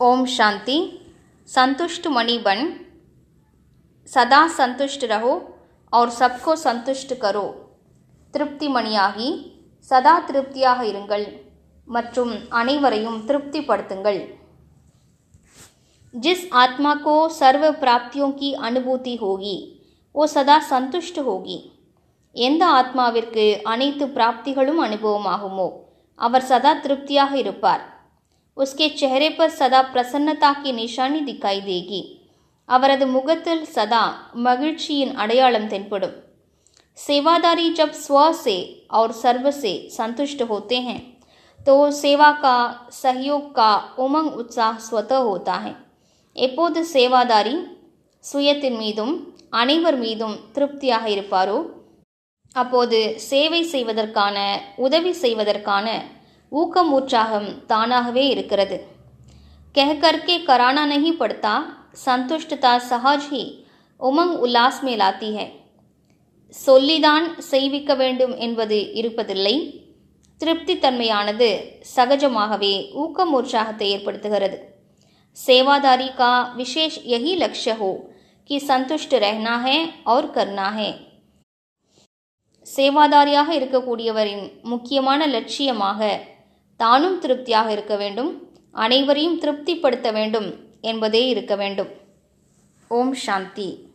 ओम शांति संतुष्ट मणि बन सदा संतुष्ट रहो और सबको संतुष्ट करो திருப்தி மணியாகி சதா திருப்தியாக இருங்கள் மற்றும் அனைவரையும் திருப்திப்படுத்துங்கள் जिस आत्मा को सर्व प्राप्तियों की अनुभूति होगी वो सदा संतुष्ट होगी எந்த ஆத்மாவிற்கு அனைத்து பிராப்திகளும் அனுபவமாகுமோ அவர் சதா திருப்தியாக இருப்பார் उसके चेहरे पर सदा प्रसन्नता की निशानी दिखाई देगी அவரது முகத்தில் சதா மகிழ்ச்சியின் அடையாளம் தென்படும் सेवादारी जब स्व से और सर्व से संतुष्ट होते हैं तो सेवा का सहयोग का उमंग उत्साह स्वतः होता है எப்போது சேவாதாரி சுயத்தின் மீதும் அனைவர் மீதும் திருப்தியாக இருப்பாரோ அப்போது சேவை செய்வதற்கான உதவி செய்வதற்கான ஊக்கம் உற்சாகம் தானாகவே இருக்கிறது कह करके कराना नहीं पड़ता संतुष्टता सहज ही उमंग उल्लास में लाती है சொல்லிதான் செய்விக்க வேண்டும் என்பது இருப்பதில்லை திருப்தி தன்மையானது சகஜமாகவே ஊக்கம் உற்சாகத்தை ஏற்படுத்துகிறது सेवादारी का विशेष यही लक्ष्य हो कि संतुष्ट रहना है और करना है சேவாதாரியாக இருக்கக்கூடியவரின் முக்கியமான லட்சியமாக தானும் திருப்தியாக இருக்க வேண்டும். அனைவரையும் திருப்திப்படுத்த வேண்டும் என்பதே இருக்க வேண்டும். ஓம் சாந்தி.